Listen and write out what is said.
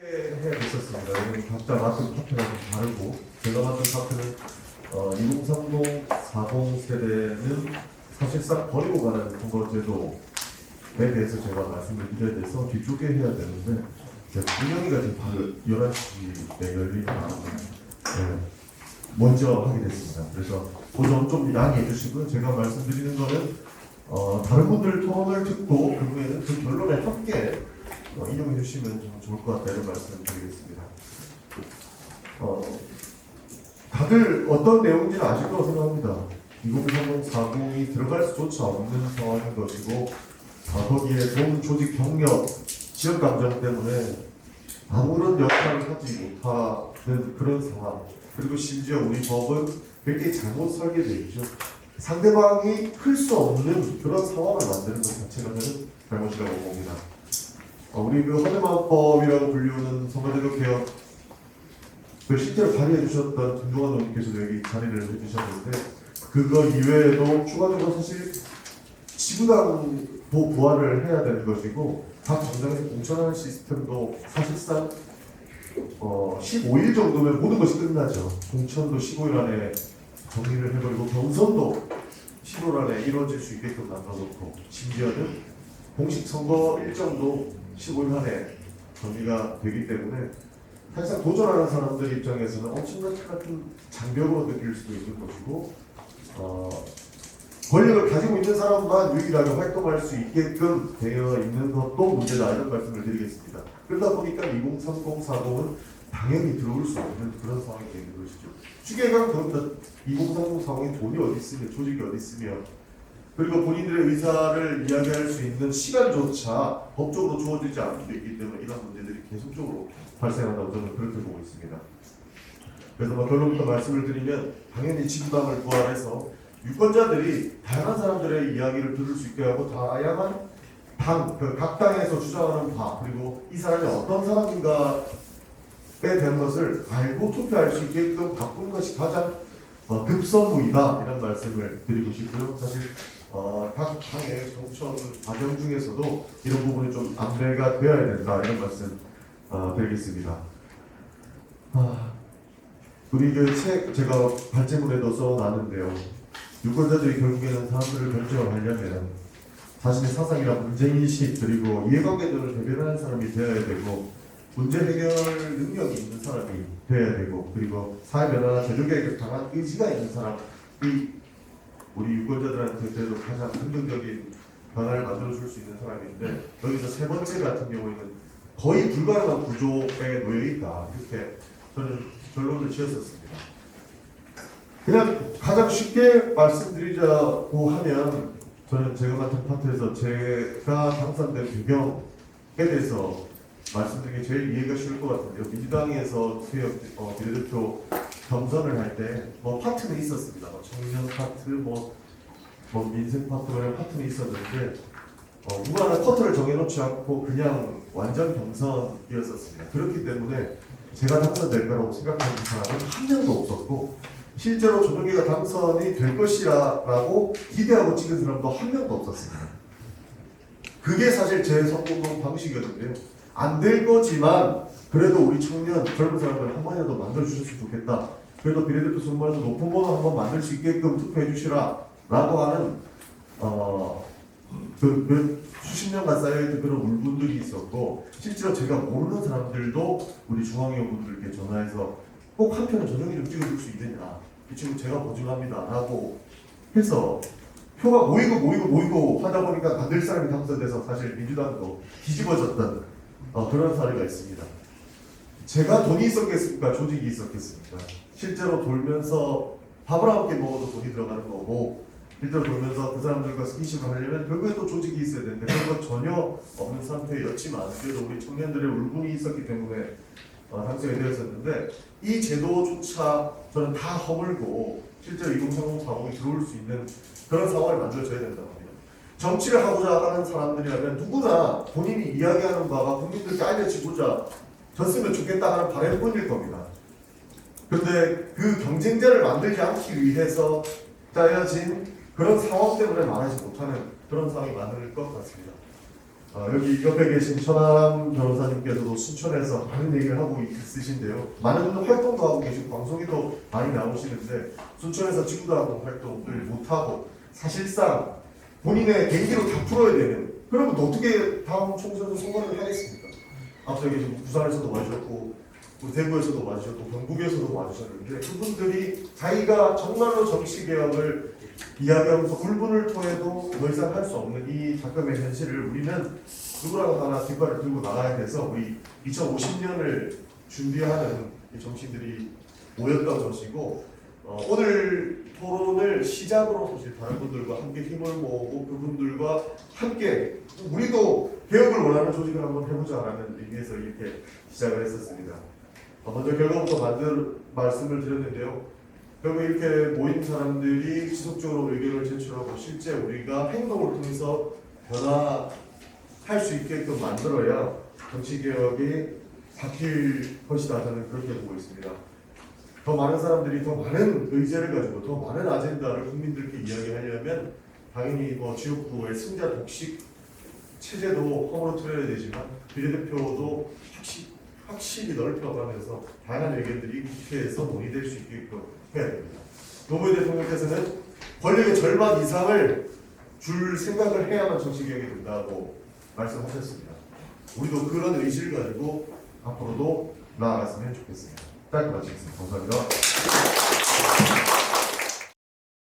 해야 됐었습니다. 왜냐면 각자 맡은 파트가 좀 다르고 제가 맡은 파트는 어, 2030, 40 세대는 사실상 버리고 가는 선거제도에 대해서 제가 말씀을 드려야 돼서 뒤쪽에 해야 되는데 분명히가 지금 바로 11시에 열리는 네, 먼저 하게 됐습니다. 그래서 그점 좀 양해해 주시고요. 제가 말씀드리는 거는 어, 다른 분들 토론을 듣고 결국에는 그 결론에 함께 어, 인용해 주시면 좀 좋을 것 같다는 말씀을 드리겠습니다. 어, 다들 어떤 내용인지는 아실 거라고 생각합니다. 2030, 40이 들어갈 수조차 없는 상황인 것이고 아, 거기에 돈, 조직, 경력, 지역 감정 때문에 아무런 역할을 하지 못하는 그런 상황 그리고 심지어 우리 법은 굉장히 잘못 설계되어 있죠. 상대방이 클 수 없는 그런 상황을 만드는 것 자체가 저는 잘못이라고 봅니다. 어, 우리 그 헌재마법이라고 불리우는 선거제도 개혁 그 실제로 발의해 주셨던 김동환 의원님께서도 여기 자리를 해주셨는데 그거 이외에도 추가적으로 사실 지구당 보 부활을 해야 되는 것이고 각 정당에서 공천하는 시스템도 사실상 어 15일 정도면 모든 것이 끝나죠. 공천도 15일 안에 정리를 해버리고 경선도 15일 안에 이루어질 수 있게끔 만들어놓고 심지어는 공식 선거 일정도 15일 안에 정리가 되기 때문에 사실상 도전하는 사람들 입장에서는 엄청난 같은 장벽으로 느낄 수도 있는 것이고 어, 권력을 가지고 있는 사람만 유일하게 활동할 수 있게끔 되어 있는 것도 문제다 이런 말씀을 드리겠습니다. 그러다 보니까 2030, 40은 당연히 들어올 수 없는 그런 상황이 되는 것이죠. 추계강 그럽니다. 2030, 40이 돈이 어디 있으며 조직이 어디 있으며 그리고 본인들의 의사를 이야기할 수 있는 시간조차 법적으로 주어지지 않고 있기 때문에 이런 문제들이 계속적으로 발생한다고 저는 그렇게 보고 있습니다. 그래서 뭐 결론부터 말씀을 드리면 당연히 지구당을 부활해서 유권자들이 다양한 사람들의 이야기를 들을 수 있게 하고 다양한 당, 그 각 당에서 주장하는 바 그리고 이 사람이 어떤 사람인가에 대한 것을 알고 투표할 수 있게끔 바꾸는 것이 가장 어, 급선무이다 이런 말씀을 드리고 싶고요. 사실 어, 각 당의 정천 과정 중에서도 이런 부분이 좀 안배가 되어야 된다 이런 말씀 어, 드리겠습니다. 아, 우리 그책 제가 발제문에도 써놨는데요. 유권자들이 결국에는 사람들을 결정을 하려면 자신의 사상이나 문제인식 그리고 이해관계들을 대변하는 사람이 되어야 되고 문제 해결 능력이 있는 사람이 되어야 되고 그리고 사회 변화나 제도개혁에 강한 의지가 있는 사람이 우리 유권자들한테 그래도 가장 긍정적인 변화를 만들어줄 수 있는 사람인데 여기서 세 번째 같은 경우에는 거의 불가능한 구조에 놓여 있다 이렇게 저는 결론을 지었었습니다. 그냥 가장 쉽게 말씀드리자고 하면 저는 제가 맡은 파트에서 제가 당선된 배경에 대해서 말씀드리기 제일 이해가 쉬울 것 같은데요. 민주당에서 수협 어, 비례대표 경선을 할 때 뭐 파트는 있었습니다. 뭐 청년 파트, 뭐, 뭐 민생 파트 이런 파트는 있었는데 어, 누구 하나 커트를 정해놓지 않고 그냥 완전 경선이었었습니다. 그렇기 때문에 제가 당선될 거라고 생각하는 사람은 한 명도 없었고 실제로 조정기가 당선이 될 것이라고 기대하고 찍은 사람도 한 명도 없었습니다. 그게 사실 제 성공 방식이었는데요. 안 될 거지만 그래도 우리 청년 젊은 사람들 한 번이라도 만들어 주셨으면 좋겠다. 그래도 비례대표 선거에서 높은 번호 한번 만들 수 있게끔 투표해 주시라 라고 하는 어, 그, 그 수십 년간 쌓여있던 그런 울분들이 있었고 실제로 제가 모르는 사람들도 우리 중앙위원 분들께 전화해서 꼭 한 편은 전용기 좀 찍어줄 수 있느냐 이 친구 제가 보증합니다 라고 해서 표가 모이고 모이고 모이고 하다 보니까 만들 사람이 당선돼서 사실 민주당도 뒤집어졌던 어, 그런 사례가 있습니다. 제가 돈이 있었겠습니까? 조직이 있었겠습니까? 실제로 돌면서 밥을 한끼 먹어도 돈이 들어가는 거고 실제로 돌면서 그 사람들과 스킨십을 하려면 결국에 또 조직이 있어야 되는데 그런 건 전혀 없는 상태였지만 그래도 우리 청년들의 울분이 있었기 때문에 어, 당선이 되었었는데 이 제도조차 저는 다 허물고 실제로 2030, 40이 들어올 수 있는 그런 상황을 만들어줘야 된다고 합니다. 정치를 하고자 하는 사람들이라면 누구나 본인이 이야기하는 바가 국민들께 알려지고자 졌으면 좋겠다 하는 바램 뿐일 겁니다. 그런데 그 경쟁자를 만들지 않기 위해서 짜여진 그런 상황 때문에 말하지 못하는 그런 상황이 많을 것 같습니다. 어, 여기 옆에 계신 천하람 변호사님께서도 순천에서 많은 얘기를 하고 있으신데요. 많은 활동도 하고 계시고 방송에도 많이 나오시는데 순천에서 지구단공 활동을 못하고 사실상 본인의 경기로 다 풀어야 되는 그러면 또 어떻게 다음 총선에서 선거를 하겠습니까? 앞서 계신 부산에서도 와주셨고 뭐 대구에서도 와주셨고 경북에서도 와주셨는데 그분들이 자기가 정말로 정치 개혁을 이야기하면서 울분을 토해도 더 이상 할 수 없는 이 작금의 현실을 우리는 누구라도 하나 뒷발을 들고 나가야 돼서 우리 2050년을 준비하는 이 정치인들이 모였던 것이고 어, 오늘 토론을 시작으로 사실 다른 분들과 함께 힘을 모으고 그분들과 함께 우리도 개혁을 원하는 조직을 한번 해보자라는 의미에서 이렇게 시작을 했었습니다. 어, 먼저 결과부터 만들 말씀을 드렸는데요. 결국 이렇게 모인 사람들이 지속적으로 의견을 제출하고 실제 우리가 행동을 통해서 변화할 수 있게끔 만들어야 정치 개혁이 바뀔 것이다 저는 그렇게 보고 있습니다. 더 많은 사람들이 더 많은 의제를 가지고 더 많은 아젠다를 국민들께 이야기하려면 당연히 뭐 지역구의 승자 독식 체제도 허물어 틀어야 되지만 비례대표도 확실히, 확실히 넓혀가면서 다양한 의견들이 국회에서 논의될 수 있게끔 해야 됩니다. 노무현 대통령께서는 권력의 절반 이상을 줄 생각을 해야만 정치개혁이 된다고 말씀하셨습니다. 우리도 그런 의지를 가지고 앞으로도 나아갔으면 좋겠습니다. Tak, Maciek Sympozorio.